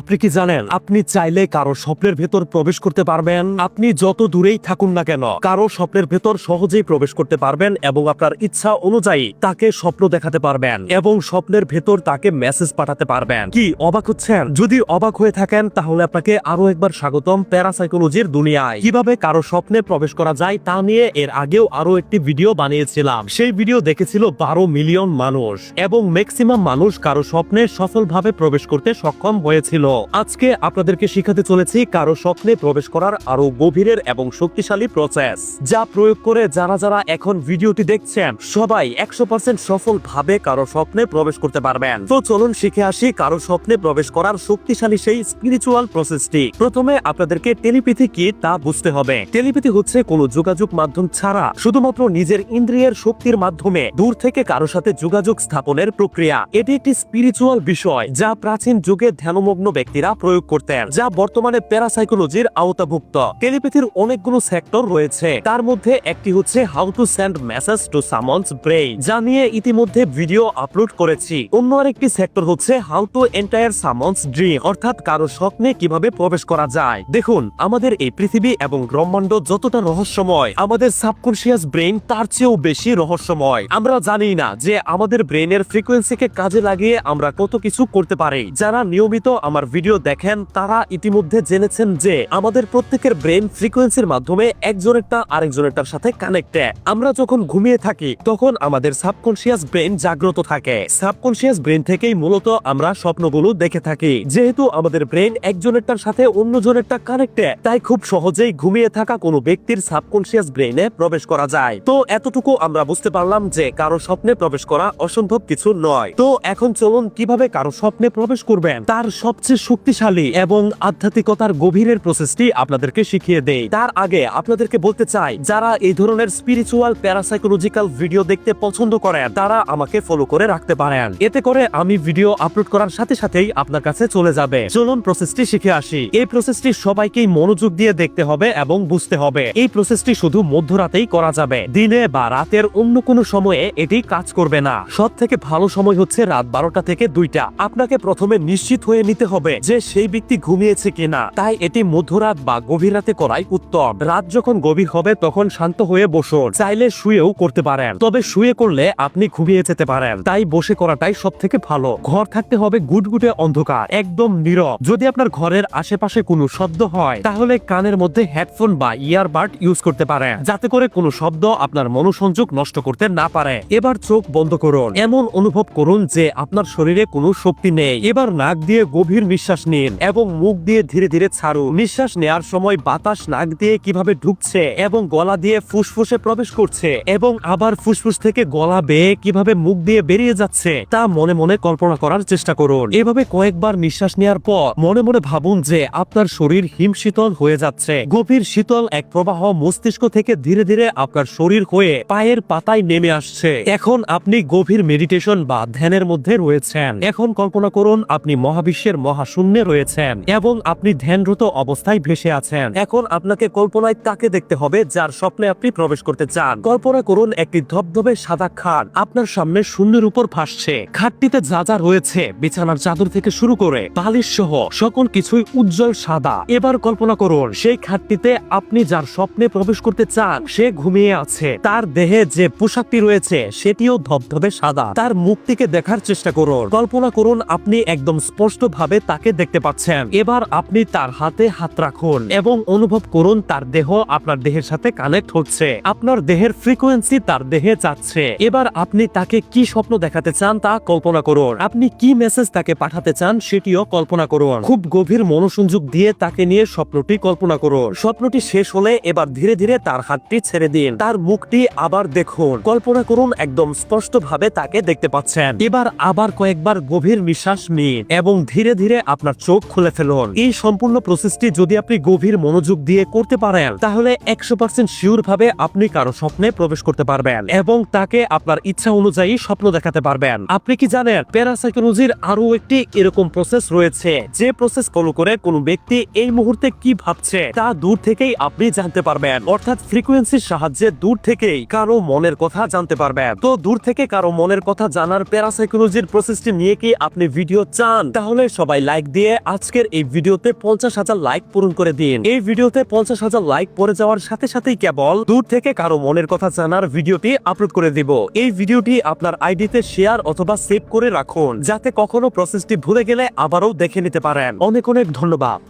আপনি কি জানেন? আপনি চাইলে কারও স্বপ্নের ভেতর প্রবেশ করতে পারবেন। আপনি যত দূরেই থাকুন না কেন, কারও স্বপ্নের ভেতর সহজেই প্রবেশ করতে পারবেন এবং আপনার ইচ্ছা অনুযায়ী তাকে স্বপ্ন দেখাতে পারবেন এবং স্বপ্নের ভেতর তাকে মেসেজ পাঠাতে পারবেন। কি, অবাক হচ্ছেন? যদি অবাক হয়ে থাকেন, তাহলে আপনাকে আরও একবার স্বাগতম প্যারাসাইকোলজির দুনিয়ায়। কীভাবে কারও স্বপ্নে প্রবেশ করা যায় তা নিয়ে এর আগেও আরও একটি ভিডিও বানিয়েছিলাম। সেই ভিডিও দেখেছিল বারো মিলিয়ন মানুষ এবং ম্যাক্সিমাম মানুষ কারও স্বপ্নে সফলভাবে প্রবেশ করতে সক্ষম হয়েছিল। আজকে আপনাদেরকে শিখাতে চলেছি কারও স্বপ্নে প্রবেশ করার আরও গভীরের এবং শক্তিশালী প্রসেস যা প্রয়োগ করে যারা যারা এখন ভিডিওটি দেখছেন, সবাই একশো পার্সেন্ট সফল ভাবে কারও স্বপ্নে প্রবেশ করতে পারবেন। তো চলুন শিখে আসি কারও স্বপ্নে প্রবেশ করার শক্তিশালী সেই স্পিরিচুয়াল প্রসেসটি প্রথমে আপনাদেরকে টেলিপ্যাথি কি তা বুঝতে হবে। টেলিপ্যাথি হচ্ছে কোনো যোগাযোগ মাধ্যম ছাড়া শুধুমাত্র নিজের ইন্দ্রিয়ের শক্তির মাধ্যমে দূর থেকে কারও সাথে যোগাযোগ স্থাপনের প্রক্রিয়া। এটি একটি স্পিরিচুয়াল বিষয় যা প্রাচীন যুগে ধ্যানমগ্ন ব্যক্তিরা প্রয়োগ করতেন যা বর্তমানে প্যারাসাইকোলজির আওতাভুক্ত। টেলিপ্যাথির অনেকগুলো সেক্টর রয়েছে, তার মধ্যে একটি হচ্ছে how to send message to someone's brain যা নিয়ে ইতিমধ্যে ভিডিও আপলোড করেছি। অন্য আরেকটি সেক্টর হচ্ছে how to enter someone's dream অর্থাৎ কারও স্বপ্নে কীভাবে প্রবেশ করা যায়। দেখুন, আমাদের এই পৃথিবী এবং ব্রহ্মাণ্ড যতটা রহস্যময়, আমাদের সাবকনশিয়াস ব্রেইন তার চেয়েও বেশি রহস্যময়। আমরা জানি না যে আমাদের ব্রেইনের ফ্রিকোয়েন্সিকে কাজে লাগিয়ে আমরা কত কিছু করতে পারি, যারা নিয়মিত আমার ভিডিও দেখেন, তারা ইতিমধ্যে জেনেছেন যে আমাদের প্রত্যেকের ব্রেন ফ্রিকোয়েন্সির মাধ্যমে একজনেরটা আরেকজনেরটার সাথে কানেক্টেড আমরা যখন ঘুমিয়ে থাকি, তখন আমাদের সাবকনশিয়াস ব্রেন জাগ্রত থাকে। সাবকনশিয়াস ব্রেন থেকেই মূলত আমরা স্বপ্নগুলো দেখে থাকি। যেহেতু আমাদের ব্রেন একজনেরটার সাথে অন্যজনেরটা কানেক্টেড তাই খুব সহজেই ঘুমিয়ে থাকা কোনো ব্যক্তির সাবকনশিয়াস ব্রেনে প্রবেশ করা যায়। তো এতটুকু আমরা বুঝতে পারলাম যে কারও স্বপ্নে প্রবেশ করা অসম্ভব কিছু নয়। তো এখন চলুন কীভাবে কারও স্বপ্নে প্রবেশ করবেন? তার সবচেয়ে শক্তিশালী এবং আধ্যাত্মিকতার গভীরের প্রসেসটি আপনাদেরকে শিখিয়ে দেয় তার আগে আপনাদেরকে বলতে চাই, যারা এই ধরনের স্পিরিচুয়াল প্যারাসাইকোলজিক্যাল ভিডিও দেখতে পছন্দ করেন, তারা আমাকে ফলো করে রাখতে পারেন। এতে করে আমি ভিডিও আপলোড করার সাথে সাথেই আপনার কাছে চলে যাবে। চলুন প্রসেসটি শিখে আসি। এই প্রসেসটি সবাইকেই মনোযোগ দিয়ে দেখতে হবে এবং বুঝতে হবে। এই প্রসেসটি শুধু মধ্যরাতেই করা যাবে। দিনে বা রাতের অন্য কোনো সময়ে এটি কাজ করবে না। সব থেকে ভালো সময় হচ্ছে রাত বারোটা থেকে দুইটা। আপনাকে প্রথমে নিশ্চিত হয়ে নিতে হবে যে সেই ব্যক্তি ঘুমিয়েছে কিনা। তাই এটি মধ্যরাত বা গভীর রাতে করাই উত্তম। রাত যখন গভীর হবে, তখন শান্ত হয়ে বসুন চাইলে শুয়েও করতে পারেন। তবে শুয়ে করলে আপনি ঘুমিয়ে যেতে পারেন। তাই বসে করাটাই সব থেকে ভালো। ঘর থাকতে হবে গুটগুটে অন্ধকার, একদম নীরব। যদি আপনার ঘরের আশেপাশে কোনো শব্দ হয়, তাহলে কানের মধ্যে হেডফোন বা ইয়ারবাড ইউজ করতে পারেন। যাতে করে কোনো শব্দ আপনার মনোসংযোগ নষ্ট করতে না পারে। এবার চোখ বন্ধ করুন। এমন অনুভব করুন যে আপনার শরীরে কোনো শক্তি নেই। এবার নাক দিয়ে গভীর নিঃশ্বাস নিন এবং মুখ দিয়ে ধীরে ধীরে ছাড়ুন। নিঃশ্বাস নেয়ার সময় বাতাস নাক দিয়ে কীভাবে ঢুকছে এবং গলা দিয়ে ফুসফুসে প্রবেশ করছে এবং আবার ফুসফুস থেকে গলা বেয়ে কীভাবে মুখ দিয়ে বেরিয়ে যাচ্ছে তা মনে মনে কল্পনা করার চেষ্টা করুন। এভাবে কয়েকবার নিঃশ্বাস নেওয়ার পর মনে মনে ভাবুন যে আপনার শরীর হিমশীতল হয়ে যাচ্ছে। গভীর শীতল এক প্রবাহ মস্তিষ্ক থেকে ধীরে ধীরে আপনার শরীর হয়ে পায়ের পাতায় নেমে আসছে। এখন আপনি গভীর মেডিটেশন বা ধ্যানের মধ্যে রয়েছেন। এখন কল্পনা করুন আপনি মহাবিশ্বের মহাশূন্যে রয়েছেন এবং আপনি ধ্যানরত অবস্থায় ভেসে আছেন। এখন আপনাকে কল্পনায় তাকে দেখতে হবে যার স্বপ্নে আপনি প্রবেশ করতে চান। কল্পনা করুন একটি ধবধবে সাদা খাট আপনার সামনে শূন্যের উপর ভাসছে। খাটটিতে যা যা রয়েছে, বিছানার চাদর থেকে শুরু করে বালিশ সহ সকল কিছুই উজ্জ্বল সাদা। এবার কল্পনা করুন, সেই খাটটিতে আপনি যার স্বপ্নে প্রবেশ করতে চান, সে ঘুমিয়ে আছে। তার দেহে যে পোশাকটি রয়েছে, সেটিও ধবধবে সাদা। তার মুক্তিকে দেখার চেষ্টা করুন। কল্পনা করুন, আপনি একদম স্পষ্ট ভাবে তাকে দেখতে পাচ্ছেন। এবার আপনি তার হাতে হাত রাখুন এবং অনুভব করুন তার দেহ আপনার দেহের সাথে কানেক্ট হচ্ছে। আপনার দেহের ফ্রিকোয়েন্সি তার দেহে যাচ্ছে। এবার আপনি তাকে কি স্বপ্ন দেখাতে চান তা কল্পনা করুন। আপনি কি মেসেজ তাকে পাঠাতে চান সেটিও কল্পনা করুন। খুব গভীর মনোসংযোগ দিয়ে তাকে নিয়ে স্বপ্নটি কল্পনা করুন। স্বপ্নটি শেষ হলে এবার ধীরে ধীরে তার হাতটি ছেড়ে দিন। তার মুখটি আবার দেখুন। কল্পনা করুন একদম স্পষ্ট ভাবে তাকে দেখতে পাচ্ছেন। এবার আবার কয়েকবার গভীর নিঃশ্বাস নিন এবং ধীরে ধীরে আপনার চোখ খুলে ফেলুন। এই সম্পূর্ণ প্রসেসটি যদি আপনি গভীর মনোযোগ দিয়ে করতে পারেন, তাহলে একশো পার্সেন্ট শিওর ভাবে আপনি কারও স্বপ্নে প্রবেশ করতে পারবেন এবং তাকে আপনার ইচ্ছা অনুযায়ী স্বপ্ন দেখাতে পারবেন। আপনি কি জানেন প্যারাসাইকোলজির আরও একটি এরকম প্রসেস রয়েছে, যে প্রসেস ফলো করে কোনো ব্যক্তি এই মুহূর্তে কি ভাবছে তা দূর থেকেই আপনি জানতে পারবেন। অর্থাৎ ফ্রিকোয়েন্সির সাহায্যে দূর থেকেই কারও মনের কথা জানতে পারবেন। তো দূর থেকে কারও মনের কথা জানার প্যারাসাইকোলজির প্রসেসটি নিয়ে কি আপনি ভিডিও চান? তাহলে সবাই লাইক দিয়ে আজকের এই ভিডিওতে পঞ্চাশ হাজার লাইক পূরণ করে দিন। এই ভিডিওতে পঞ্চাশ হাজার লাইক পরে যাওয়ার সাথে সাথেই কেবল দূর থেকে কারও মনের কথা জানার ভিডিওটি আপলোড করে দিব। এই ভিডিওটি আপনার আইডিতে শেয়ার অথবা সেভ করে রাখুন, যাতে কখনো প্রসেসটি ভুলে গেলে আবারও দেখে নিতে পারেন। অনেক অনেক ধন্যবাদ।